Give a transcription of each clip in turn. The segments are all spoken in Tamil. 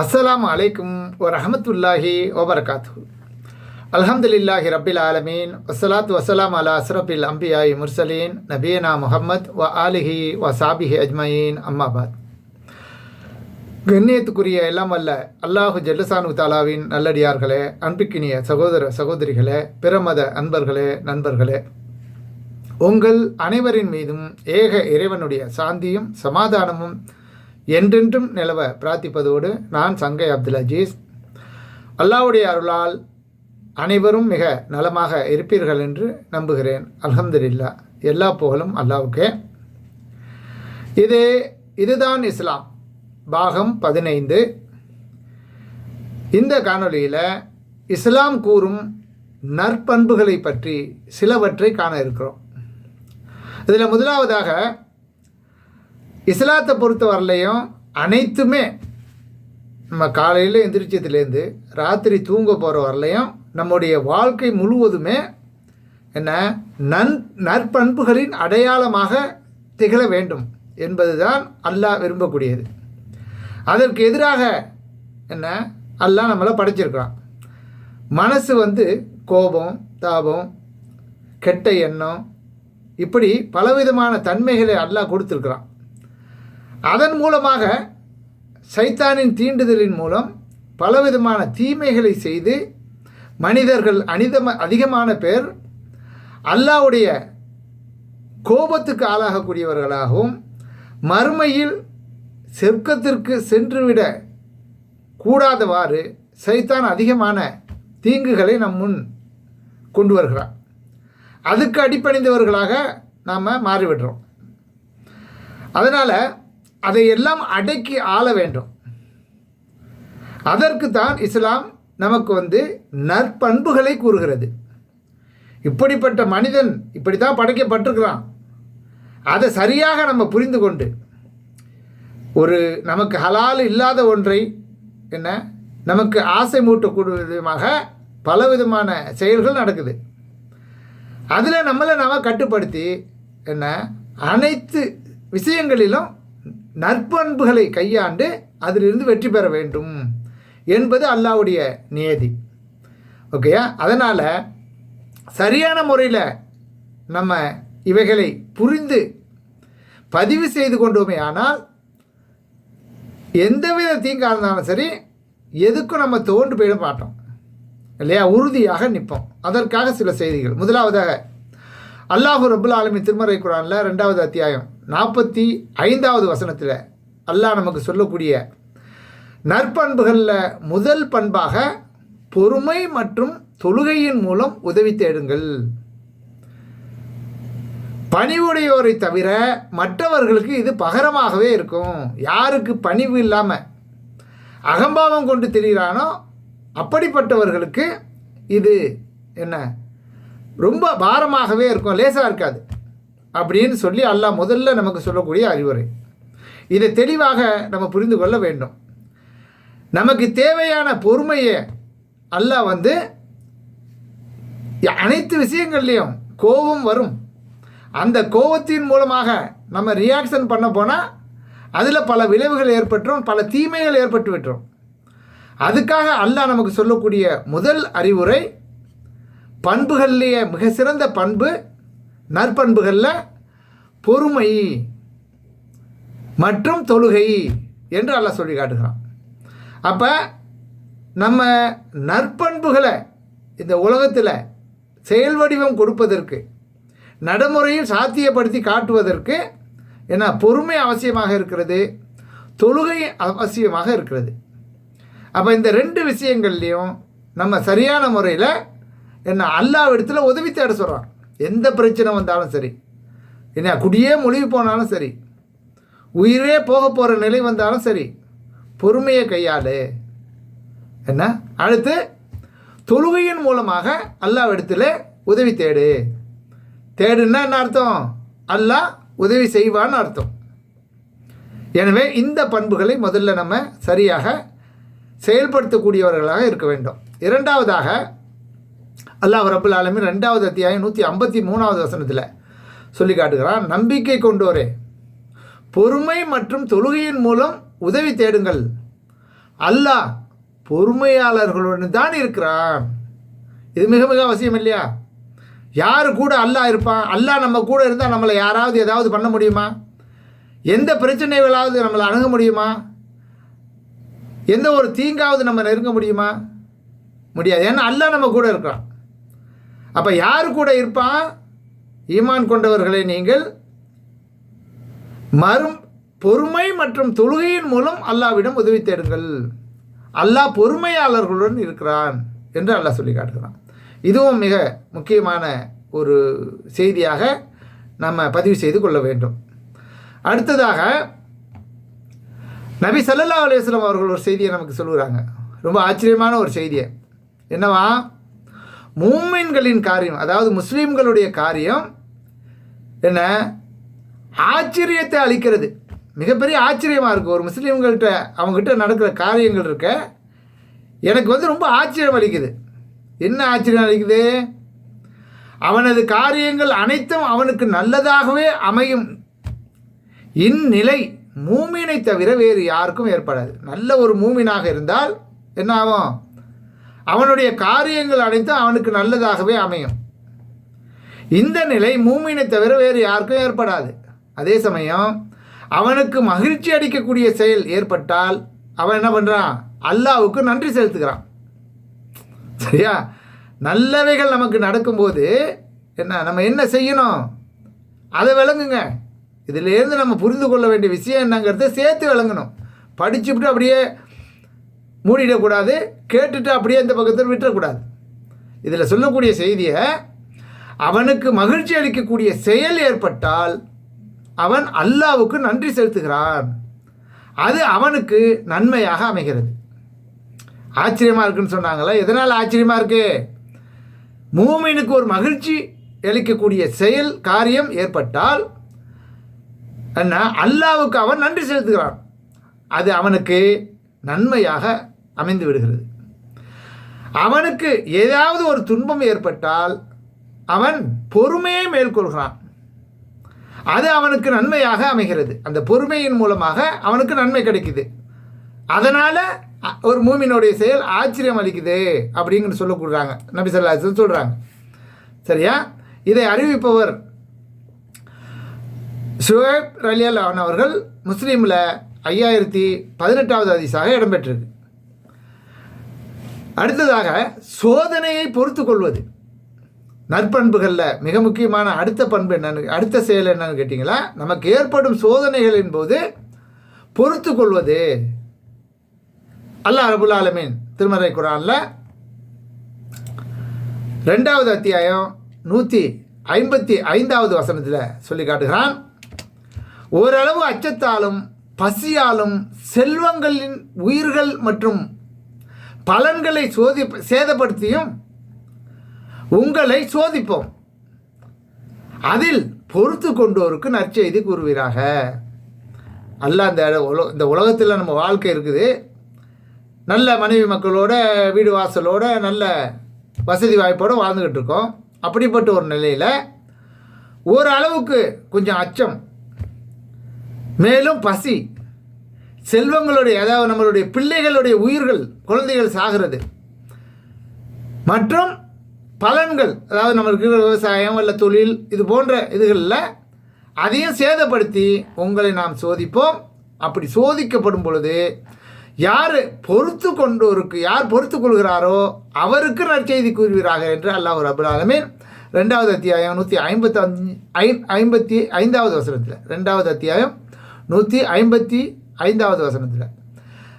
அஸ்ஸலாம் அலைக்கும் வரஹமத்துல்லாஹி வபரகாத்து அல்ஹம்துலில்லாஹி ரபில் ஆலமீன். வசலாத் வசலாம் அலா அஸ்ரபில் அம்பியாய் முர்சலீன். நபீனா முஹம்மத் வ ஆலிஹி வ சாபிஹி அஜ்மயீன். அம்மாபாத் கண்ணியத்துக்குரிய எல்லாம் அல்ல அல்லாஹு ஜல்லுசானு தாலாவின் நல்லடியார்களே அன்பிக்கினிய சகோதர சகோதரிகளே பிரமத அன்பர்களே நண்பர்களே. உங்கள் அனைவரின் மீதும் ஏக இறைவனுடைய சாந்தியும் சமாதானமும் என்றென்றும் நிலவ பிரார்த்திப்பதோடு நான் சங்கை அப்துல் அஜீஸ் அல்லாவுடைய அருளால் அனைவரும் மிக நலமாக இருப்பீர்கள் என்று நம்புகிறேன். அலமதுல்லா எல்லா புகழும் அல்லாவுக்கே. இது இதுதான் இஸ்லாம். பாகம் பதினைந்து. இந்த காணொளியில் இஸ்லாம் கூறும் நற்பண்புகளை பற்றி சிலவற்றை காண இருக்கிறோம். இதில் முதலாவதாக இஸ்லாத்தை பொறுத்த வரலையும் அனைத்துமே நம்ம காலையில் எந்திரிச்சதுலேருந்து ராத்திரி தூங்க போகிற வரலையும் நம்முடைய வாழ்க்கை முழுவதுமே என்ன நன் நற்பண்புகளின் அடையாளமாக திகழ வேண்டும் என்பதுதான் அல்லாஹ் விரும்பக்கூடியது. அதற்கு எதிராக என்ன அல்லாஹ் நம்மளை படைச்சிருக்கிறான். மனசு வந்து கோபம் தாபம் கெட்ட எண்ணம் இப்படி பலவிதமான தன்மைகளை அல்லாஹ் கொடுத்துருக்குறான். அதன் மூலமாக சைத்தானின் தீண்டுதலின் மூலம் பலவிதமான தீமைகளை செய்து மனிதர்கள் அனிதம அதிகமான பேர் அல்லாவுடைய கோபத்துக்கு ஆளாகக்கூடியவர்களாகவும் மறுமையில் சொர்க்கத்திற்கு சென்றுவிட கூடாதவாறு சைத்தான் அதிகமான தீங்குகளை நம் முன் கொண்டு வருகிறான். அதுக்கு அடிப்பணிந்தவர்களாக நாம் மாறிவிடுறோம். அதனால் அதையெல்லாம் அடக்கி ஆள வேண்டும். அதற்கு தான் இஸ்லாம் நமக்கு வந்து நற்பண்புகளை கூறுகிறது. இப்படிப்பட்ட மனிதன் இப்படி தான் படைக்கப்பட்டிருக்கிறான். அதை சரியாக நம்ம புரிந்து கொண்டு ஒரு நமக்கு ஹலால் இல்லாத ஒன்றை என்ன நமக்கு ஆசை மூட்டக்கூடிய விதமாக பலவிதமான செயல்கள் நடக்குது. அதில் நம்மளை நாம் கட்டுப்படுத்தி என்ன அனைத்து விஷயங்களிலும் நற்பண்புகளை கையாண்டு அதிலிருந்து வெற்றி பெற வேண்டும் என்பது அல்லாவுடைய நியதி. ஓகேயா அதனால் சரியான முறையில் நம்ம இவைகளை புரிந்து பதிவு செய்து கொண்டோமே ஆனால் எந்தவித தீங்காக இருந்தாலும் சரி எதுக்கும் நம்ம தோண்டு போயிட மாட்டோம். இல்லையா? உறுதியாக நிற்போம். அதற்காக சில செய்திகள். முதலாவதாக அல்லாஹூ ரபுல் ஆலமி திருமறை குரானில் ரெண்டாவது அத்தியாயம் நாற்பத்தி ஐந்தாவது வசனத்தில் அல்லாஹ் நமக்கு சொல்லக்கூடிய நற்பண்புகளில் முதல் பண்பாக பொறுமை மற்றும் தொழுகையின் மூலம் உதவி தேடுங்கள். பணிவுடையோரை தவிர மற்றவர்களுக்கு இது பகரமாகவே இருக்கும். யாருக்கு பணிவு இல்லாமல் அகம்பாவம் கொண்டு தெரிகிறானோ அப்படிப்பட்டவர்களுக்கு இது என்ன? ரொம்ப பாரமாகவே இருக்கும். லேசாக இருக்காது. அப்படின்னு சொல்லி அல்லாஹ் முதல்ல நமக்கு சொல்லக்கூடிய அறிவுரை. இதை தெளிவாக நம்ம புரிந்து கொள்ள வேண்டும். நமக்கு தேவையான பொறுமையை அல்லாஹ் வந்து அனைத்து விஷயங்கள்லேயும் கோபம் வரும். அந்த கோபத்தின் மூலமாக நம்ம ரியாக்ஷன் பண்ண போனால் அதில் பல விளைவுகள் ஏற்பட்டுரும் பல தீமைகள் ஏற்பட்டு விட்டுரும். அதுக்காக அல்லாஹ் நமக்கு சொல்லக்கூடிய முதல் அறிவுரை பண்புகள்லேயே மிக சிறந்த பண்பு நற்பண்புகளில் பொறுமை மற்றும் தொழுகை என்று அல்லாஹ் சொல்லி காட்டுகிறான். அப்போ நம்ம நற்பண்புகளை இந்த உலகத்தில் செயல் வடிவம் கொடுப்பதற்கு நடைமுறையில் சாத்தியப்படுத்தி காட்டுவதற்கு என்ன பொறுமை அவசியமாக இருக்கிறது தொழுகை அவசியமாக இருக்கிறது. அப்போ இந்த ரெண்டு விஷயங்கள்லையும் நம்ம சரியான முறையில் என்ன அல்லாஹ் இடத்துல உதவி தேட சொல்கிறான் எந்த பிரச்சனை வந்தாலும் சரி. என்ன குடியே மொழிவு போனாலும் சரி. உயிரே போக போகிற நிலை வந்தாலும் சரி. பொறுமையை கையாளு. என்ன? அடுத்து தொழுகையின் மூலமாக அல்லாஹ் இடத்துல உதவி தேடு. தேடுன்னா என்ன அர்த்தம்? அல்லாஹ் உதவி செய்வான்னு அர்த்தம். எனவே இந்த பண்புகளை முதல்ல நம்ம சரியாக செயல்படுத்தக்கூடியவர்களாக இருக்க வேண்டும். இரண்டாவதாக அல்லாஹ் ரபுல் ஆலமி ரெண்டாவது அத்தியாயம் நூற்றி ஐம்பத்தி மூணாவது வசனத்தில் சொல்லி காட்டுகிறான். நம்பிக்கை கொண்டோரே பொறுமை மற்றும் தொழுகையின் மூலம் உதவி தேடுங்கள். அல்லாஹ் பொறுமையாளர்களுடன் தான் இருக்கிறான். இது மிக மிக அவசியம் இல்லையா? யார் கூட அல்லாஹ் இருப்பான்? அல்லாஹ் நம்ம கூட இருந்தால் நம்மளை யாராவது ஏதாவது பண்ண முடியுமா? எந்த பிரச்சனைகளாவது நம்மளை அணுக முடியுமா? எந்த ஒரு தீங்காவது நம்ம நெருங்க முடியுமா? முடியாது. ஏன்னா அல்லாஹ் நம்ம கூட இருக்கிறான். அப்போ யார் கூட இருப்பான் ஈமான் கொண்டவர்களை நீங்கள். மறும் பொறுமை மற்றும் தொழுகையின் மூலம் அல்லாவிடம் உதவி தேடுங்கள். அல்லாஹ் பொறுமையாளர்களுடன் இருக்கிறான் என்று அல்லாஹ் சொல்லி காட்டுகிறான். இதுவும் மிக முக்கியமான ஒரு செய்தியாக நம்ம பதிவு செய்து கொள்ள வேண்டும். அடுத்ததாக நபி சல்லா அலுவலம் அவர்கள் ஒரு செய்தியை நமக்கு சொல்லுகிறாங்க. ரொம்ப ஆச்சரியமான ஒரு செய்தியை. என்னவா? மூமின்களின் காரியம் அதாவது முஸ்லீம்களுடைய காரியம் என்ன? ஆச்சரியத்தை அளிக்கிறது. மிகப்பெரிய ஆச்சரியமாக இருக்குது ஒரு முஸ்லீம்கள்கிட்ட அவங்ககிட்ட நடக்கிற காரியங்கள் இருக்க எனக்கு வந்து ரொம்ப ஆச்சரியம் அளிக்குது. என்ன ஆச்சரியம் அளிக்குது? அவனது காரியங்கள் அனைத்தும் அவனுக்கு நல்லதாகவே அமையும். இந்நிலை மூமினை தவிர வேறு யாருக்கும் ஏற்படாது. நல்ல ஒரு மூமினாக இருந்தால் என்ன ஆகும்? அவனுடைய காரியங்கள் அனைத்தும் அவனுக்கு நல்லதாகவே அமையும். இந்த நிலை மூமினை தவிர வேறு யாருக்கும் ஏற்படாது. அதே சமயம் அவனுக்கு மகிழ்ச்சி அளிக்கக்கூடிய செயல் ஏற்பட்டால் அவன் என்ன பண்ணுறான் அல்லாவுக்கு நன்றி செலுத்துகிறான். சரியா? நல்லவைகள் நமக்கு நடக்கும்போது என்ன நம்ம என்ன செய்யணும்? அதை விளங்குங்க. இதிலேருந்து நம்ம புரிந்து கொள்ள வேண்டிய விஷயம் என்னங்கிறத சேர்த்து விளங்கணும். படிச்சுவிட்டு அப்படியே மூடிடக்கூடாது கேட்டுட்டு அப்படியே இந்த பக்கத்தில் விட்டுறக்கூடாது. இதில் சொல்லக்கூடிய செய்தியை அவனுக்கு மகிழ்ச்சி அளிக்கக்கூடிய செயல் ஏற்பட்டால் அவன் அல்லாவுக்கு நன்றி செலுத்துகிறான். அது அவனுக்கு நன்மையாக அமைகிறது. ஆச்சரியமாக இருக்குன்னு சொன்னாங்களே எதனால் ஆச்சரியமாக இருக்கு? மூமினுக்கு ஒரு மகிழ்ச்சி அளிக்கக்கூடிய செயல் காரியம் ஏற்பட்டால் என்ன? அல்லாவுக்கு அவன் நன்றி செலுத்துகிறான். அது அவனுக்கு நன்மையாக அமைந்து விடுகிறது. அவனுக்கு ஏதாவது ஒரு துன்பம் ஏற்பட்டால் அவன் பொறுமையை மேற்கொள்கிறான். அது அவனுக்கு நன்மையாக அமைகிறது. அந்த பொறுமையின் மூலமாக அவனுக்கு நன்மை கிடைக்குது. அதனால் ஒரு மூமினுடைய செயல் ஆச்சரியம் அளிக்குது அப்படிங்கிற சொல்லக்கூடாங்க நபி சொல்லா சொல்கிறாங்க சரியா? இதை அறிவிப்பவர் ஷுவேப் ரலியல் அவர்கள் முஸ்லீமில் ஐயாயிரத்தி பதினெட்டாவது அதிசாக இடம்பெற்றிருக்கு. அடுத்ததாக சோதனையை பொறுத்து கொள்வது நற்பண்புகளில் மிக முக்கியமான அடுத்த பண்பு என்னன்னு அடுத்த செயல் என்னன்னு கேட்டிங்களா? நமக்கு ஏற்படும் சோதனைகளின் போது பொறுத்து கொள்வது அல்லாஹ் ரபுல் ஆலமீன் திருமறை குரானில் ரெண்டாவது அத்தியாயம் நூற்றி ஐம்பத்தி ஐந்தாவது வசனத்தில் சொல்லி காட்டுகிறான். ஓரளவு அச்சத்தாலும் பசியாலும் செல்வங்களின் உயிர்கள் மற்றும் பலன்களை சோதி சேதப்படுத்தியும் உங்களை சோதிப்போம். அதில் பொறுத்து கொண்டோருக்கு நற்செய்தி கூறுவீராக. அல்ல அந்த உல இந்த உலகத்தில் நம்ம வாழ்க்கை இருக்குது. நல்ல மனைவி மக்களோட வீடு வாசலோட நல்ல வசதி வாய்ப்போடு வாழ்ந்துக்கிட்டு இருக்கோம். அப்படிப்பட்ட ஒரு நிலையில் ஓரளவுக்கு கொஞ்சம் அச்சம். மேலும் பசி செல்வங்களுடைய அதாவது நம்மளுடைய பிள்ளைகளுடைய உயிர்கள் குழந்தைகள் சாகிறது. மற்றும் பலன்கள் அதாவது நம்மளுக்கு இருக்கிற விவசாயம் அல்ல தொழில் இது போன்ற இதுகளில் அதையும் சேதப்படுத்தி உங்களை நாம் சோதிப்போம். அப்படி சோதிக்கப்படும் பொழுது யார் பொறுத்து கொண்டோருக்கு யார் பொறுத்து கொள்கிறாரோ அவருக்கு நற்செய்தி கூறுவீராக என்று அல்லாஹ் ஒரு ஆலமீன் ரெண்டாவது அத்தியாயம் நூற்றி ஐம்பத்தஞ்சு ஐ ஐம்பத்தி ஐந்தாவது வசனத்தில் ரெண்டாவது அத்தியாயம் நூற்றி ஐம்பத்தி ஐந்தாவது வசனத்தில்.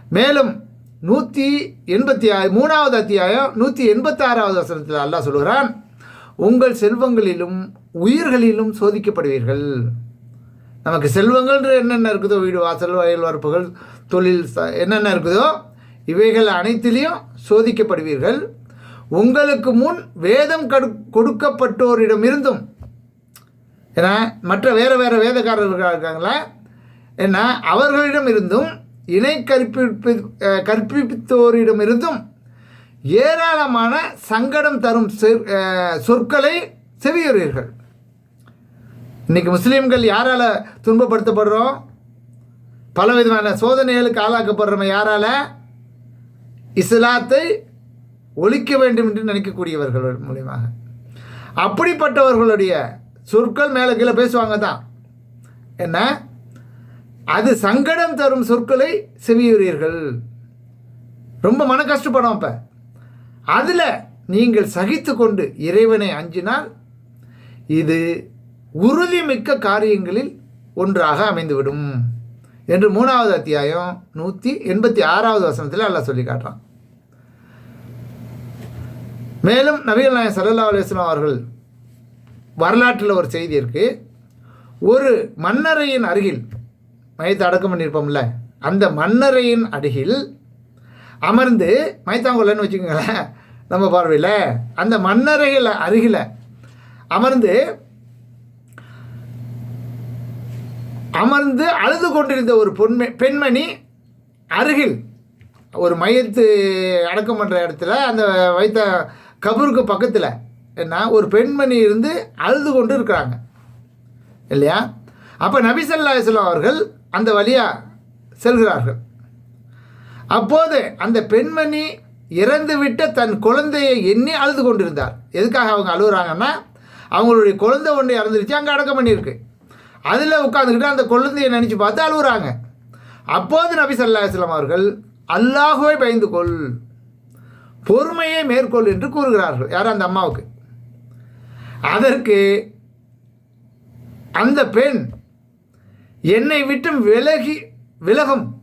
மேலும் நூற்றி எண்பத்தி ஆறு மூணாவது அத்தியாயம் நூற்றி எண்பத்தாறாவது வசனத்தில் அல்லாஹ் சொல்கிறான் உங்கள் செல்வங்களிலும் உயிர்களிலும் சோதிக்கப்படுவீர்கள். நமக்கு செல்வங்கள் என்னென்ன இருக்குதோ வீடு வாசல் வயல் வரப்புகள் தொழில் ச- என்னென்ன இருக்குதோ இவைகள் அனைத்திலையும் சோதிக்கப்படுவீர்கள். உங்களுக்கு முன் வேதம் கடு கொடுக்கப்பட்டோரிடமிருந்தும் ஏன்னா மற்ற வேறு வேறு வேதக்காரர்கள் இருக்காங்களா ஏன்னா அவர்களிடம் இருந்தும் இணை கற்பிப்பி அஹ் ஏராளமான சங்கடம் தரும் செ- சொற்களை செவியுறீர்கள். இன்னைக்கு முஸ்லீம்கள் யாரால் துன்பப்படுத்தப்படுறோம்? பலவிதமான சோதனைகளுக்கு ஆளாக்கப்படுறோம் யாரால? இஸ்லாத்தை ஒழிக்க வேண்டும் என்று நினைக்கக்கூடியவர்கள் மூலியமாக. அப்படிப்பட்டவர்களுடைய சொற்கள் மேலே கீழே பேசுவாங்க தான். என்ன? அது சங்கடம் தரும் சொற்களை செவியுறீர்கள். ரொம்ப மன கஷ்டப்படும் அப்போ. அதில் நீங்கள் சகித்து கொண்டு இறைவனை அஞ்சினால் இது உறுதிமிக்க காரியங்களில் ஒன்றாக அமைந்துவிடும். என்று மூணாவது அத்தியாயம் நூற்றி எண்பத்தி ஆறாவது வசனத்தில் அல்லாஹ் சொல்லி காட்டுறான். மேலும் நபிகள் நாயகம் சல்லா அலுவலாம் அவர்கள் வரலாற்றில் ஒரு செய்தி இருக்குது ஒரு மன்னரையின் அருகில் மையத்தை அடக்கம் பண்ணியிருப்போம்ல அந்த மன்னரையின் அருகில் அமர்ந்து மைத்தாங்குள்ளன்னு வச்சுக்கோங்களேன் நம்ம பார்வையில் அந்த மன்னரையில் அருகில் அமர்ந்து அமர்ந்து அழுது கொண்டிருந்த ஒரு பொன்மை பெண்மணி அருகில் ஒரு மையத்து அடக்கம் பண்ணுற இடத்துல அந்த வைத்த கபூருக்கு பக்கத்தில் என்ன ஒரு பெண்மணி இருந்து அழுது கொண்டு இருக்கிறாங்க. இல்லையா? அப்போ நபிசல்லா இஸ்லாம் அவர்கள் அந்த வழியாக செல்கிறார்கள். அப்போது அந்த பெண்மணி இறந்துவிட்ட தன் குழந்தையை எண்ணி அழுது கொண்டிருந்தார். எதுக்காக அவங்க அழுகுறாங்கன்னா அவங்களுடைய குழந்தை ஒன்று இறந்துருச்சு அங்கே அடக்கம் பண்ணியிருக்கு. அதில் உட்காந்துக்கிட்டு அந்த குழந்தையை நினச்சி பார்த்து அழுகுறாங்க. அப்போது நபி சல்லா இஸ்லாம் அவர்கள் அல்லாஹுவை பயந்து கொள். பொறுமையை மேற்கொள் என்று கூறுகிறார்கள். யார் அந்த அம்மாவுக்கு? அதற்கு அந்த பெண் என்னை விட்டு விலகி விலகும்.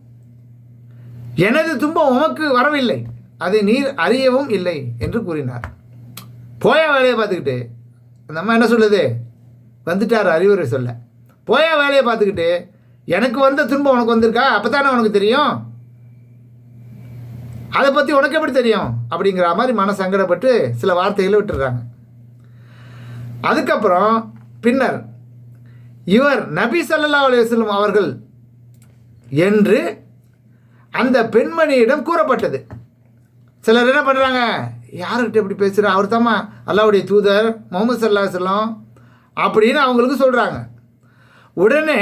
எனது துன்பம் உமக்கு வரவில்லை. அதை நீர் அறியவும் இல்லை என்று கூறினார். போயா வேலையை பார்த்துக்கிட்டு அந்த அம்மா என்ன சொல்லுது? வந்துட்டார் அறிவுரை சொல்ல. போயா வேலையை பார்த்துக்கிட்டு எனக்கு வந்த துன்பம் உனக்கு வந்திருக்கா? அப்போ தானே உனக்கு தெரியும்? அதை பற்றி உனக்கு எப்படி தெரியும்? அப்படிங்கிற மாதிரி மன சங்கடப்பட்டு சில வார்த்தைகளை விட்டுடுறாங்க. அதுக்கப்புறம் பின்னர் இவர் நபி சல்லா அலுவலம் அவர்கள் என்று அந்த பெண்மணியிடம் கூறப்பட்டது. சிலர் என்ன பண்ணுறாங்க யாருக்கிட்ட இப்படி பேசுகிற அவர் தாம்மா அல்லாவுடைய தூதர் முகமது சல்லா செல்லம் அப்படின்னு அவங்களுக்கு சொல்கிறாங்க உடனே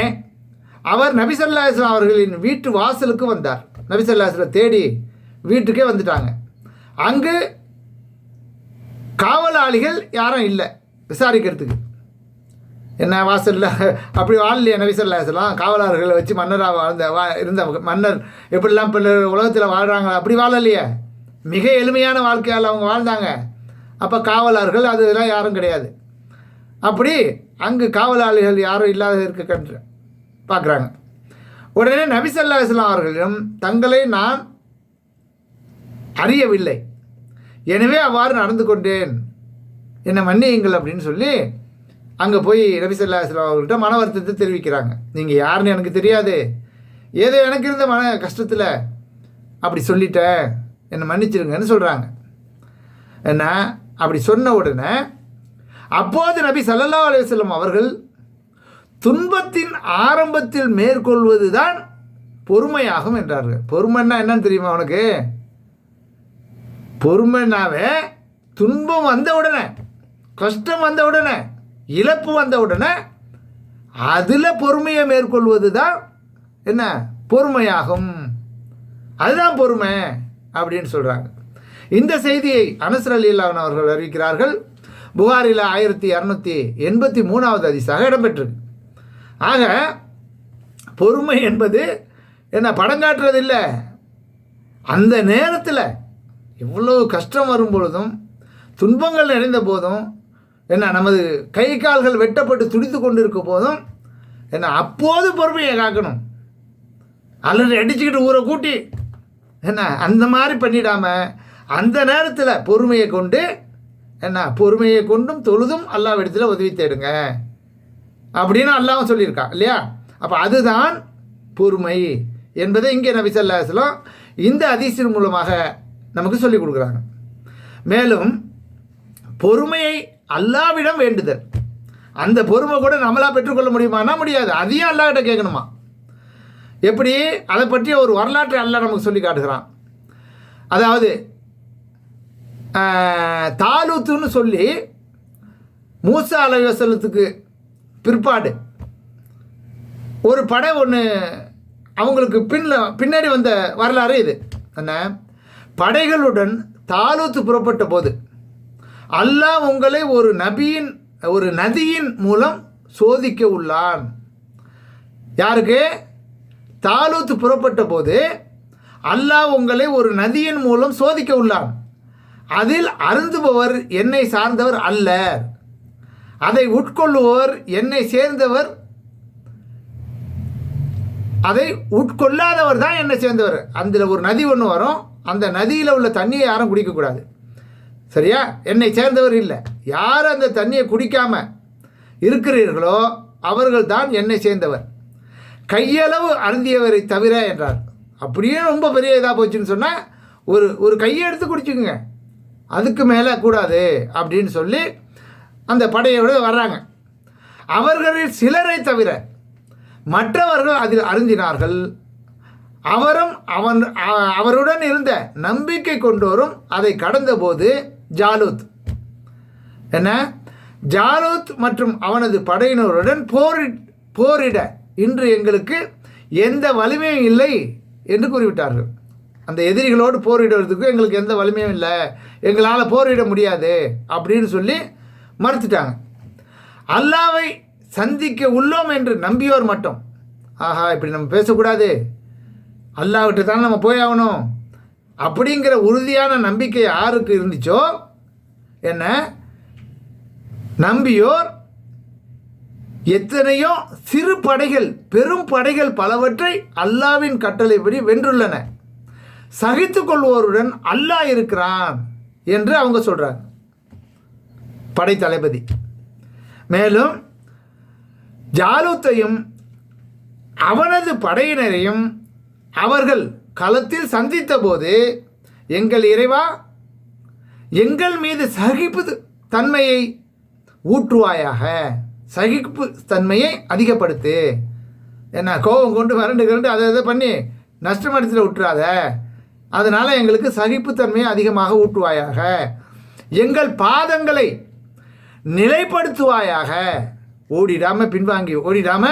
அவர் நபி சல்லா இஸ்லாம் அவர்களின் வீட்டு வாசலுக்கு வந்தார். நபி சல்லா இஸ்லாம் தேடி வீட்டுக்கே வந்துட்டாங்க. அங்கு காவலாளிகள் யாரும் இல்லை விசாரிக்கிறதுக்கு. என்ன வாசலில்? அப்படி வாழலையே நபி இஸ்லாம் காவலாளர்களை வச்சு மன்னராக வாழ்ந்த வா இருந்த மன்னர் எப்படிலாம் இப்போ உலகத்தில் வாழ்கிறாங்க அப்படி வாழலையே. மிக எளிமையான வாழ்க்கையால் அவங்க வாழ்ந்தாங்க. அப்போ காவலர்கள் அது இதெல்லாம் யாரும் கிடையாது. அப்படி அங்கு காவலாளிகள் யாரும் இல்லாத இருக்க கண்டு பார்க்குறாங்க. உடனே நபிசல்லா இஸ்லாம் அவர்களிடம் தங்களை நான் அறியவில்லை. எனவே அவ்வாறு நடந்து கொண்டேன். என்னை மன்னியுங்கள் அப்படின்னு சொல்லி அங்கே போய் நபிசல்லா இஸ்லாம் அவர்கள்ட்ட மன வருத்தத்தை தெரிவிக்கிறாங்க. நீங்கள் யாருன்னு எனக்கு தெரியாது. ஏதோ எனக்கு இருந்த மன கஷ்டத்தில் அப்படி சொல்லிட்டேன். என்னை மன்னிச்சிருங்கன்னு சொல்கிறாங்க என்ன? அப்படி சொன்ன உடனே அப்போது நபி சல்லல்லா அலுவலம் அவர்கள் துன்பத்தின் ஆரம்பத்தில் மேற்கொள்வது தான் பொறுமையாகும் என்றார்கள். பொறுமைன்னா என்னன்னு தெரியுமா அவனுக்கு பொறுமைனாவே துன்பம் வந்த உடனே கஷ்டம் வந்த உடனே இழப்பு வந்த உடனே அதில் பொறுமையை மேற்கொள்வது தான் என்ன? பொறுமையாகும். அதுதான் பொறுமை அப்படின்னு சொல்கிறாங்க இந்த செய்தியை அனசர் அலி அல்லாஹன் அவர்கள் அறிவிக்கிறார்கள். புகாரில் ஆயிரத்தி இரநூத்தி எண்பத்தி மூணாவது அதிசாக இடம்பெற்றிருக்கு. ஆக பொறுமை என்பது என்ன படம் காட்டுறது இல்லை அந்த நேரத்தில் எவ்வளோ கஷ்டம் வரும் பொழுதும் துன்பங்கள் நிறைந்த போதும் என்ன நமது கை கால்கள் வெட்டப்பட்டு துடித்து கொண்டு இருக்க போதும் என்ன அப்போது பொறுமையை காக்கணும். அல்லது அடிச்சுக்கிட்டு ஊரை கூட்டி என்ன அந்த மாதிரி பண்ணிடாமல் அந்த நேரத்தில் பொறுமையை கொண்டு என்ன பொறுமையை கொண்டும் தொழுதும் அல்லாவிடத்தில் உதவி தேடுங்க. அப்படின்னு அல்லாவும் சொல்லியிருக்கான் இல்லையா? அப்போ அதுதான் பொறுமை என்பதை இங்கே நபி சொல்லாஸ்லாம் இந்த அதிசயம் மூலமாக நமக்கு சொல்லிக் கொடுக்குறாங்க. மேலும் பொறுமையை அல்லாவிடம் வேண்டுதல். அந்த பொறுமை கூட நம்மளாக பெற்றுக்கொள்ள முடியுமானா முடியாது. அதையும் அல்லாஹ்கிட்ட கேட்கணுமா? எப்படி? அதை பற்றி ஒரு வரலாற்றை அல்லாஹ் நமக்கு சொல்லி காட்டுகிறான். அதாவது தாலூத்துன்னு சொல்லி மூசா அலைவசலத்துக்கு பிற்பாடு ஒரு படை ஒன்று அவங்களுக்கு பின்ன பின்னாடி வந்த வரலாறு இது. என்ன? படைகளுடன் தாலூத்து புறப்பட்ட போது அல்லாஹ் உங்களை ஒரு நபியின் ஒரு நதியின் மூலம் சோதிக்க உள்ளான். யாருக்கு? தாலூத்து புறப்பட்ட போது அல்லாஹ் உங்களை ஒரு நதியின் மூலம் சோதிக்க உள்ளான். அதில் அருந்துபவர் என்னை சார்ந்தவர் அல்ல. அதை உட்கொள்ளுபவர் என்னை சேர்ந்தவர் அதை உட்கொள்ளாதவர் தான் என்னை சேர்ந்தவர். அந்த ஒரு நதி ஒன்று வரும். அந்த நதியில் உள்ள தண்ணியை யாரும் குடிக்கக்கூடாது. சரியா? என்னை சேர்ந்தவர் இல்லை. யார் அந்த தண்ணியை குடிக்காமல் இருக்கிறீர்களோ அவர்கள் தான் என்னை சேர்ந்தவர். கையளவு அருந்தியவரை தவிர என்றார். அப்படியே ரொம்ப பெரிய இதாக போச்சுன்னு சொன்னால் ஒரு ஒரு கையை எடுத்து குடிச்சுக்குங்க. அதுக்கு மேலே கூடாது அப்படின்னு சொல்லி அந்த படையோடு வர்றாங்க. அவர்களில் சிலரை தவிர மற்றவர்கள் அதில் அருந்தினார்கள். அவரும் அவன் அவருடன் இருந்த நம்பிக்கை கொண்டோரும் அதை கடந்தபோது ஜாலூத். என்ன? ஜாலூத் மற்றும் அவனது படையினருடன் போரி போரிட இன்று எங்களுக்கு எந்த வலிமையும் இல்லை என்று கூறிவிட்டார்கள். அந்த எதிரிகளோடு போரிடுறதுக்கு எங்களுக்கு எந்த வலிமையும் இல்லை. எங்களால் போரிட முடியாது அப்படின்னு சொல்லி மறுத்துட்டாங்க. அல்லாவை சந்திக்க உள்ளோம் என்று நம்பியோர் மட்டும். ஆஹா இப்படி நம்ம பேசக்கூடாது. அல்லாவிட்டு தானே நம்ம போய் ஆகணும். அப்படிங்கிற உறுதியான நம்பிக்கை யாருக்கு இருந்துச்சோ? என்ன? நம்பியோர் எத்தனையோ சிறு படைகள் பெரும் படைகள் பலவற்றை அல்லாவின் கட்டளைப்படி வென்றுள்ளன. சகித்து கொள்வோருடன் அல்லாஹ் இருக்கிறான் என்று அவங்க சொல்கிறாங்க படை தளபதி. மேலும் ஜாலூத்தையும் அவனது படையினரையும் அவர்கள் களத்தில் சந்தித்த போது எங்கள் இறைவா எங்கள் மீது சகிப்பு தன்மையை ஊற்றுவாயாக. சகிப்பு தன்மையை அதிகப்படுத்து. என்ன கோபம் கொண்டு மிரண்டு கிரண்டு அதை இதை பண்ணி நஷ்டமடத்தில் விட்டுறாத. அதனால் எங்களுக்கு சகிப்புத்தன்மையை அதிகமாக ஊட்டுவாயாக எங்கள் பாதங்களை நிலைப்படுத்துவாயாக. ஓடிடாம பின்வாங்கி ஓடிடாம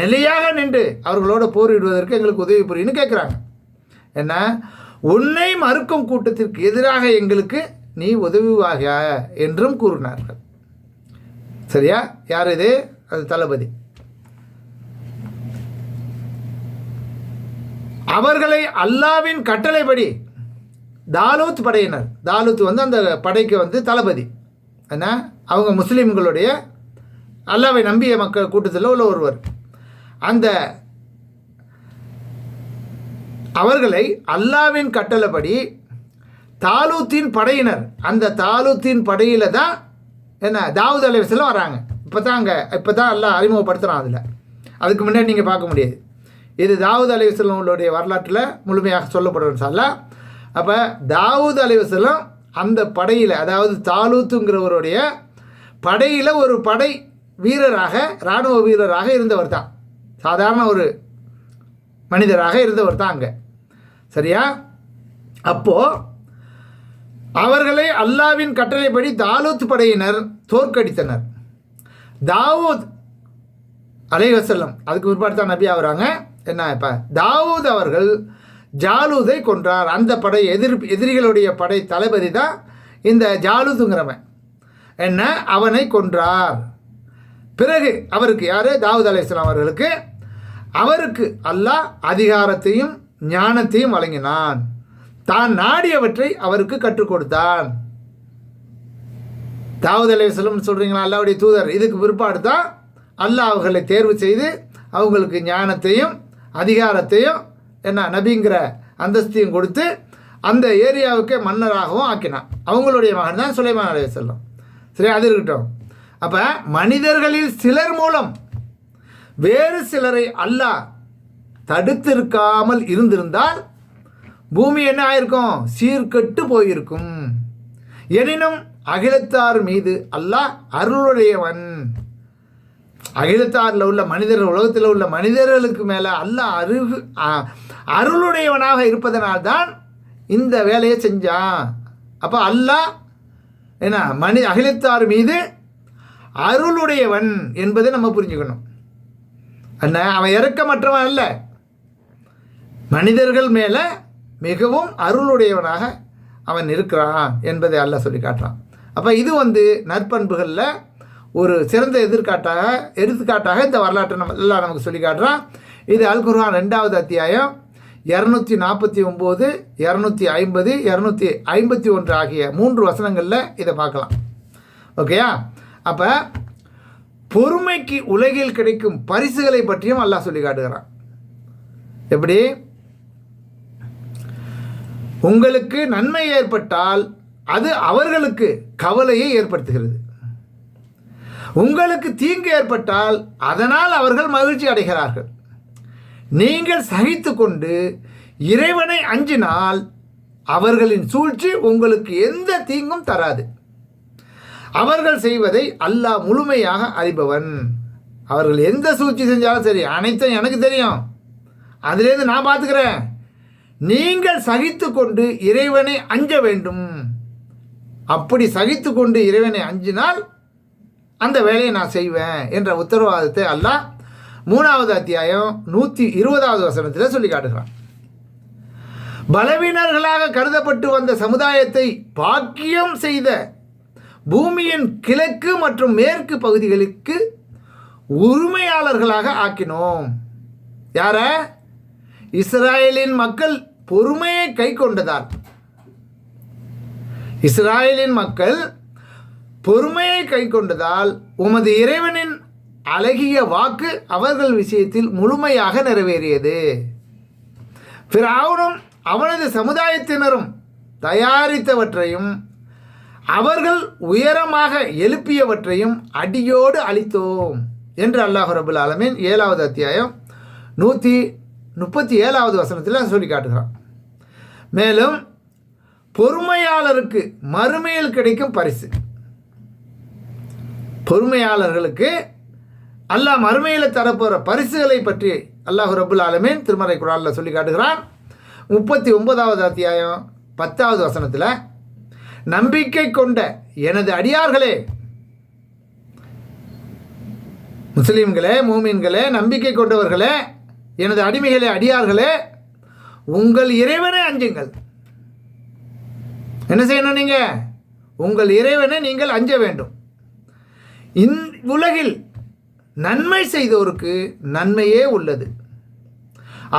நிலையாக நின்று அவர்களோட போரிடுவதற்கு எங்களுக்கு உதவி புரியுன்னு கேட்குறாங்க என்ன? உன்னை மறுக்கும் கூட்டத்திற்கு எதிராக எங்களுக்கு நீ உதவிவாக என்றும் கூறினார்கள். சரியா? யார் இது? அது தளபதி. அவர்களை அல்லாவின் கட்டளைப்படி தாலூத் படையினர். தாலூத் வந்து அந்த படைக்கு வந்து தளபதி. என்ன? அவங்க முஸ்லீம்களுடைய அல்லாவை நம்பிய மக்கள் கூட்டத்தில் உள்ள ஒருவர். அந்த அவர்களை அல்லாவின் கட்டளைப்படி தாலூத்தின் படையினர் அந்த தாலூத்தின் படையில் தான் என்ன தாவூத் அலைவசலம் வராங்க. இப்போ தான் அங்கே இப்போ தான் எல்லாம் அறிமுகப்படுத்துகிறான் அதில். அதுக்கு முன்னாடி நீங்கள் பார்க்க முடியாது. இது தாவூத் அலைவசலமுடைய வரலாற்றில் முழுமையாக சொல்லப்படுற சார்ல அப்போ தாவூத் அலைவசலம் அந்த படையில் அதாவது தாலூத்துங்கிறவருடைய படையில் ஒரு படை வீரராக இராணுவ வீரராக இருந்தவர் தான். சாதாரண ஒரு மனிதராக இருந்தவர் தான் அங்கே. சரியா? அப்போது அவர்களை அல்லாவின் கட்டளைப்படி தாலூத் படையினர் தோற்கடித்தனர். தாவூத் அலைவசல்லம் அதுக்கு பிற்பாடு தான் நபியாக வராங்க என்ன இப்போ? தாவூத் அவர்கள் ஜாலூதை கொன்றார். அந்த படை எதிர் எதிரிகளுடைய படை தளபதி தான் இந்த ஜாலூதுங்கிறவன் என்ன? அவனை கொன்றார். பிறகு அவருக்கு யார்? தாவூத் அலைஹிஸ்ஸலாம் அவர்களுக்கு அவருக்கு அல்லாஹ் அதிகாரத்தையும் ஞானத்தையும் வழங்கினான். தான் நாடியவற்றை அவருக்கு கற்றுக் கொடுத்தான். தாவூத் அலைஹிஸ்ஸலாம் சொல்கிறீங்களா அல்லாவுடைய தூதர்? இதுக்கு பிற்பாடு தான் அல்லாஹ் அவர்களை தேர்வு செய்து அவங்களுக்கு ஞானத்தையும் அதிகாரத்தையும் என்ன நபிங்கிற அந்தஸ்தையும் கொடுத்து அந்த ஏரியாவுக்கு மன்னராகவும் ஆக்கினான். அவங்களுடைய மகன் தான் சுலைமான் அலைஹிஸ்ஸலாம் சரி அது இருக்கட்டும். அப்போ மனிதர்களில் சிலர் மூலம் வேறு சிலரை அல்லாஹ் தடுத்திருக்காமல் இருந்திருந்தால் பூமி என்ன ஆயிருக்கும்? சீர்கெட்டு போயிருக்கும். எனினும் அகிலத்தார் மீது அல்லாஹ் அருளுடையவன். அகிலத்தாரில் உள்ள மனிதர்கள் உலகத்தில் உள்ள மனிதர்களுக்கு மேலே அல்லாஹ் அருகு அ- அருளுடையவனாக இருப்பதனால்தான் இந்த வேலையை செஞ்சான். அப்போ அல்லாஹ் என்ன மனி அகிலத்தார் மீது அருளுடையவன் என்பதை நம்ம புரிஞ்சுக்கணும். என்ன அவன் இறக்கமற்றவன் அல்ல. மனிதர்கள் மேலே மிகவும் அருளுடையவனாக அவன் இருக்கிறான் என்பதை அல்லாஹ் சொல்லி காட்டுறான். அப்போ இது வந்து நற்பண்புகளில் ஒரு சிறந்த எதிர்காட்டாக எடுத்துக்காட்டாக இந்த வரலாற்றை நம்ம எல்லாம் நமக்கு சொல்லி காட்டுறான். இது அல்குர்ஹான் ரெண்டாவது அத்தியாயம் இரநூத்தி நாற்பத்தி ஒம்பது இரநூத்தி ஐம்பது இரநூத்தி ஐம்பத்தி ஒன்று ஆகிய மூன்று வசனங்களில் இதை பார்க்கலாம். ஓகேயா அப்போ பொறுமைக்கு உலகில் கிடைக்கும் பரிசுகளை பற்றியும் அல்லாஹ் சொல்லி காட்டுகிறான். எப்படி? உங்களுக்கு நன்மை ஏற்பட்டால் அது அவர்களுக்கு கவலையை ஏற்படுத்துகிறது. உங்களுக்கு தீங்கு ஏற்பட்டால் அதனால் அவர்கள் மகிழ்ச்சி அடைகிறார்கள். நீங்கள் சகித்து கொண்டு இறைவனை அஞ்சினால் அவர்களின் சூழ்ச்சி உங்களுக்கு எந்த தீங்கும் தராது. அவர்கள் செய்வதை அல்லாஹ் முழுமையாக அறிபவன். அவர்கள் எந்த சூழ்ச்சி செஞ்சாலும் சரி அனைத்தும் எனக்கு தெரியும். அதுலேருந்து நான் பார்த்துக்கிறேன். நீங்கள் சகித்து கொண்டு இறைவனை அஞ்ச வேண்டும். அப்படி சகித்து கொண்டு இறைவனை அஞ்சினால் அந்த வேலையை நான் செய்வேன் என்ற உத்தரவாதத்தை அல்லாஹ் மூணாவது அத்தியாயம் நூற்றி இருபதாவது வசனத்தில் சொல்லி காட்டுகிறான். பலவீனர்களாக கருதப்பட்டு வந்த சமுதாயத்தை பாக்கியம் செய்த பூமியின் கிழக்கு மற்றும் மேற்கு பகுதிகளுக்கு உரிமையாளர்களாக ஆக்கினோம். யாரை? இஸ்ராயலின் மக்கள் பொறுமையை கை கொண்டதால். இஸ்ராயலின் மக்கள் பொறுமையை கை கொண்டதால் உமது இறைவனின் அழகிய வாக்கு அவர்கள் விஷயத்தில் முழுமையாக நிறைவேறியது. பிராவுனும் அவனது சமுதாயத்தினரும் தயாரித்தவற்றையும் அவர்கள் உயரமாக எழுப்பியவற்றையும் அடியோடு அழித்தோம் என்று அல்லாஹ் ரபுல் ஆலமின் ஏழாவது அத்தியாயம் நூற்றி முப்பத்தி ஏழாவது வசனத்தில் சொல்லி காட்டுகிறான். மேலும் பொறுமையாளருக்கு மறுமையில் கிடைக்கும் பரிசு. பொறுமையாளர்களுக்கு அல்லாஹ் மறுமையில் தரப்போகிற பரிசுகளை பற்றி அல்லாஹ் ரபுல் ஆலமீன் திருமறை குராலில் சொல்லி காட்டுகிறான். முப்பத்தி ஒன்பதாவது அத்தியாயம் பத்தாவது வசனத்தில் நம்பிக்கை கொண்ட எனது அடியார்களே முஸ்லீம்களே மூமீன்களே நம்பிக்கை கொண்டவர்களே எனது அடிமைகளே அடியார்களே உங்கள் இறைவனை அஞ்சுங்கள். என்ன செய்யணும் நீங்கள் உங்கள் இறைவனை நீங்கள் அஞ்ச வேண்டும். இந் உலகில் நன்மை செய்தோருக்கு நன்மையே உள்ளது.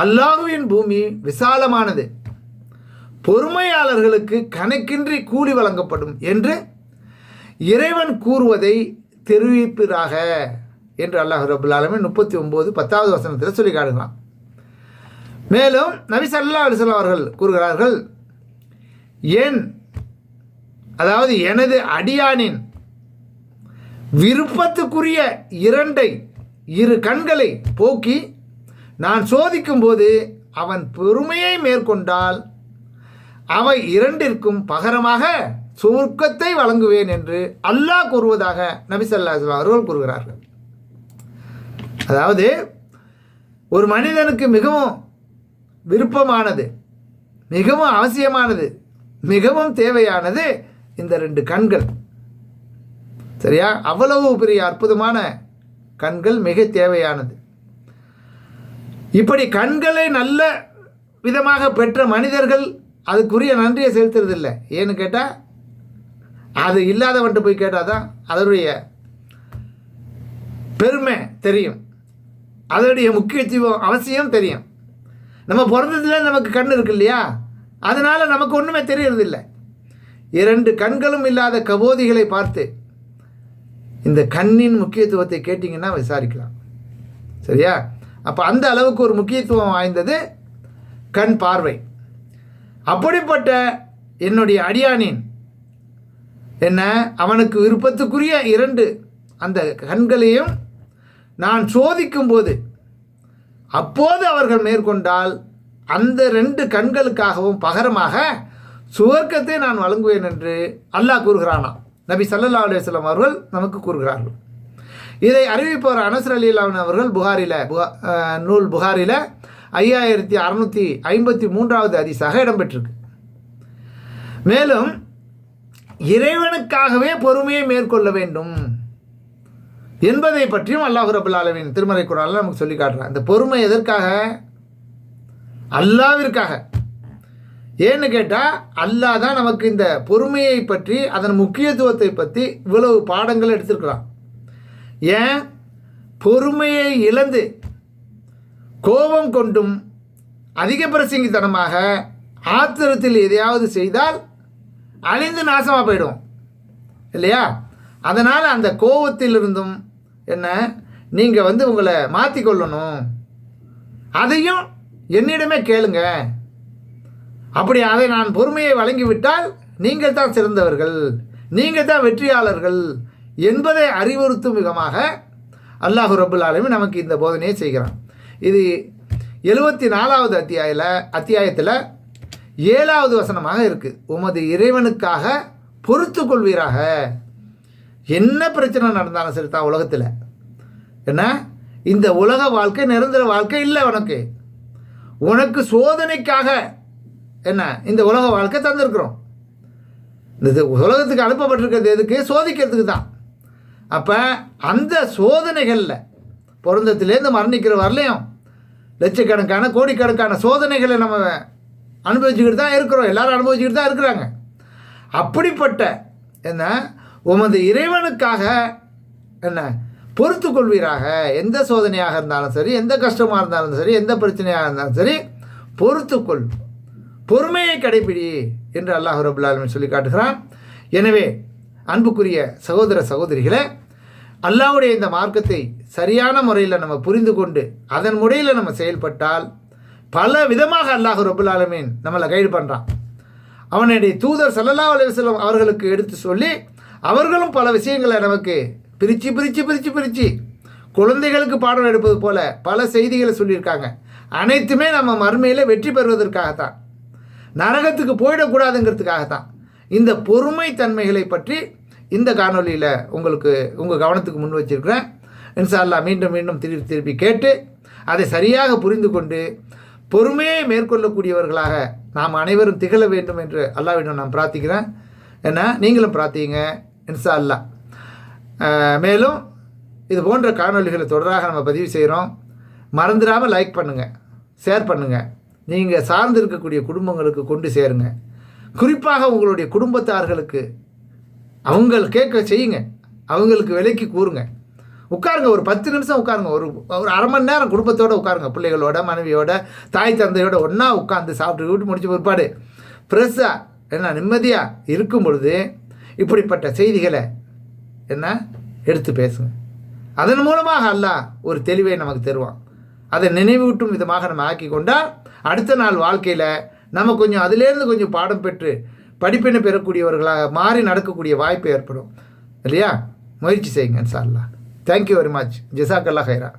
அல்லாஹுவின் பூமி விசாலமானது. பொறுமையாளர்களுக்கு கணக்கின்றி கூலி வழங்கப்படும் என்று இறைவன் கூறுவதை தெரிவிப்பதாக என்று அல்லாஹ் ரபுல் ஆலமே முப்பத்தி ஒம்பது பத்தாவது வசனத்தில் சொல்லி காட்டுகிறான். மேலும் நபி சல்லா அலிஸ்லாம் அவர்கள் கூறுகிறார்கள் என் அதாவது எனது அடியானின் விருப்பத்துக்குரிய இரண்டை இரு கண்களை போக்கி நான் சோதிக்கும்போது அவன் பொறுமையை மேற்கொண்டால் அவை இரண்டிற்கும் பகரமாக சுருக்கத்தை வழங்குவேன் என்று அல்லாஹ் கூறுவதாக நபிசல்லா அவர்கள் கூறுகிறார்கள். அதாவது ஒரு மனிதனுக்கு மிகவும் விருப்பமானது மிகவும் அவசியமானது மிகவும் தேவையானது இந்த ரெண்டு கண்கள். சரியா? அவ்வளவு பெரிய அற்புதமான கண்கள் மிக தேவையானது. இப்படி கண்களை நல்ல விதமாக பெற்ற மனிதர்கள் அதுக்குரிய நன்றியை செலுத்துறதில்லை. ஏன்னு கேட்டால் அது இல்லாதவன்ட்டு போய் கேட்டால் தான் அதனுடைய பெருமை தெரியும். அதனுடைய முக்கியத்துவம் அவசியம் தெரியும். நம்ம பிறந்ததுல நமக்கு கண் இருக்கு இல்லையா? அதனால் நமக்கு ஒன்றுமே தெரியறதில்லை. இரண்டு கண்களும் இல்லாத கபோதிகளை பார்த்து இந்த கண்ணின் முக்கியத்துவத்தை கேட்டிங்கன்னா விசாரிக்கலாம். சரியா? அப்போ அந்த அளவுக்கு ஒரு முக்கியத்துவம் வாய்ந்தது கண் பார்வை. அப்படிப்பட்ட என்னுடைய அடியானின் என்ன? அவனுக்கு விருப்பத்துக்குரிய இரண்டு அந்த கண்களையும் நான் சோதிக்கும்போது அப்போது அவர்கள் மேற்கொண்டால் அந்த ரெண்டு கண்களுக்காகவும் பகரமாக சுவர்க்கத்தை நான் வழங்குவேன் என்று அல்லாஹ் கூறுகிறானா? நபி சல்லா அலுவலம் அவர்கள் நமக்கு கூறுகிறார்கள். இதை அறிவிப்பவர் அனசர் அலி அல்லாவின் அவர்கள் புகாரில் புகா நூல் புகாரில் ஐயாயிரத்தி அறநூற்றி ஐம்பத்தி மூன்றாவது அதிசாக இடம்பெற்றிருக்கு. மேலும் இறைவனுக்காகவே பொறுமையை மேற்கொள்ள வேண்டும். என்பதை பற்றியும் அல்லாஹு ரபுல் ஆலமின் திருமறை குரானில் நமக்கு சொல்லி காட்டுறான். இந்த பொறுமை எதற்காக? அல்லாவிற்காக. ஏன்னு கேட்டால் அல்லாஹ் தான் நமக்கு இந்த பொறுமையை பற்றி அதன் முக்கியத்துவத்தை பற்றி இவ்வளவு பாடங்கள் எடுத்திருக்கிறான். ஏன்? பொறுமையை இழந்து கோபம் கொண்டும் அதிக பிரசங்கித்தனமாக ஆத்திரத்தில் எதையாவது செய்தால் அழிந்து நாசமாக போயிடும். இல்லையா? அதனால் அந்த கோபத்திலிருந்தும் என்ன? நீங்கள் வந்து உங்களை மாற்றிக்கொள்ளணும் அதையும் என்னிடமே கேளுங்க. அப்படி அதை நான் பொறுமையை வழங்கிவிட்டால் நீங்கள் தான் சிறந்தவர்கள் நீங்கள் தான் வெற்றியாளர்கள் என்பதை அறிவுறுத்தும் விதமாக அல்லாஹு ரபுல் நமக்கு இந்த போதனையை செய்கிறான். இது எழுபத்தி நாலாவது அத்தியாயில அத்தியாயத்தில் ஏழாவது வசனமாக இருக்குது உமது இறைவனுக்காக பொறுத்து கொள்வீராக என்ன பிரச்சனை நடந்தாலும் சரி தான் உலகத்தில்? என்ன? இந்த உலக வாழ்க்கை நிரந்தர வாழ்க்கை இல்லை உனக்கு. உனக்கு சோதனைக்காக என்ன? இந்த உலக வாழ்க்கை தந்திருக்கிறோம். இந்த உலகத்துக்கு அனுப்பப்பட்டிருக்கிறது எதுக்கு? சோதிக்கிறதுக்கு தான். அப்போ அந்த சோதனைகளில் பிறந்தத்துலேருந்து மரணிக்கிற வரலையும் லட்சக்கணக்கான கோடிக்கணக்கான சோதனைகளை நம்ம அனுபவிச்சுக்கிட்டு தான் இருக்கிறோம். எல்லாரும் அனுபவிச்சுக்கிட்டு தான் இருக்கிறாங்க. அப்படிப்பட்ட என்ன? உமது இறைவனுக்காக என்ன? பொறுத்து கொள்வீராக. எந்த சோதனையாக இருந்தாலும் சரி எந்த கஷ்டமாக இருந்தாலும் சரி எந்த பிரச்சனையாக இருந்தாலும் சரி பொறுத்துக்கொள் பொறுமையை கடைபிடி என்று அல்லாஹ் ரபுல்லாலுமே சொல்லி காட்டுகிறான். எனவே அன்புக்குரிய சகோதர சகோதரிகளை அல்லாவுடைய இந்த மார்க்கத்தை சரியான முறையில் நம்ம புரிந்து கொண்டு அதன் முறையில் நம்ம செயல்பட்டால் பல விதமாக அல்லாஹ் ரபுல் ஆலமீன் நம்மளை கைடு பண்ணுறான் அவனுடைய தூதர் சல்லல்லா அலுவலம் அவர்களுக்கு எடுத்து சொல்லி அவர்களும் பல விஷயங்களை நமக்கு பிரித்து பிரித்து பிரித்து பிரித்து குழந்தைகளுக்கு பாடம் எடுப்பது போல பல செய்திகளை சொல்லியிருக்காங்க. அனைத்துமே நம்ம மறுமையில் வெற்றி பெறுவதற்காகத்தான். நரகத்துக்கு போயிடக்கூடாதுங்கிறதுக்காகத்தான். இந்த பொறுமை தன்மைகளை பற்றி இந்த காணொலியில் உங்களுக்கு உங்கள் கவனத்துக்கு முன் வச்சிருக்கிறேன். இன்ஷா அல்லாஹ் மீண்டும் மீண்டும் திருப்பி திருப்பி கேட்டு அதை சரியாக புரிந்து கொண்டு பொறுமையை மேற்கொள்ளக்கூடியவர்களாக நாம் அனைவரும் திகழ வேண்டும் என்று அல்லாவிடம் நான் பிரார்த்திக்கிறேன். என்ன நீங்களும் பிரார்த்திங்க. இன்ஷா அல்லாஹ் மேலும் இது போன்ற காணொளிகளை தொடராக நம்ம பதிவு செய்கிறோம் மறந்துடாமல் லைக் பண்ணுங்கள் ஷேர் பண்ணுங்கள் நீங்கள் சார்ந்து இருக்கக்கூடிய குடும்பங்களுக்கு கொண்டு சேருங்க. குறிப்பாக உங்களுடைய குடும்பத்தார்களுக்கு அவங்க கேட்க செய்யுங்க. அவங்களுக்கு விலைக்கு கூறுங்க. உட்காருங்க ஒரு பத்து நிமிஷம் உட்காருங்க. ஒரு ஒரு அரை மணி நேரம் குடும்பத்தோடு உட்காருங்க. பிள்ளைகளோட மனைவியோட தாய் தந்தையோட ஒன்றா உட்காந்து சாப்பிட்டு வீட்டு முடிச்ச பிற்பாடு ஃப்ரெஷ்ஷாக என்ன நிம்மதியாக இருக்கும் பொழுது இப்படிப்பட்ட செய்திகளை என்ன எடுத்து பேசுங்க. அதன் மூலமாக அல்லாஹ் ஒரு தெளிவை நமக்கு தருவான். அதை நினைவூட்டும் விதமாக நம்ம ஆக்கி கொண்டால் அடுத்த நாள் வாழ்க்கையில் நம்ம கொஞ்சம் அதிலேருந்து கொஞ்சம் பாடம் பெற்று படிப்பினை பெறக்கூடியவர்களாக மாறி நடக்கக்கூடிய வாய்ப்பு ஏற்படும். இல்லையா? முயற்சி செய்யுங்க சார்லா தேங்க்யூ வெரி மச் ஜிசாக்கல்லா ஹைரா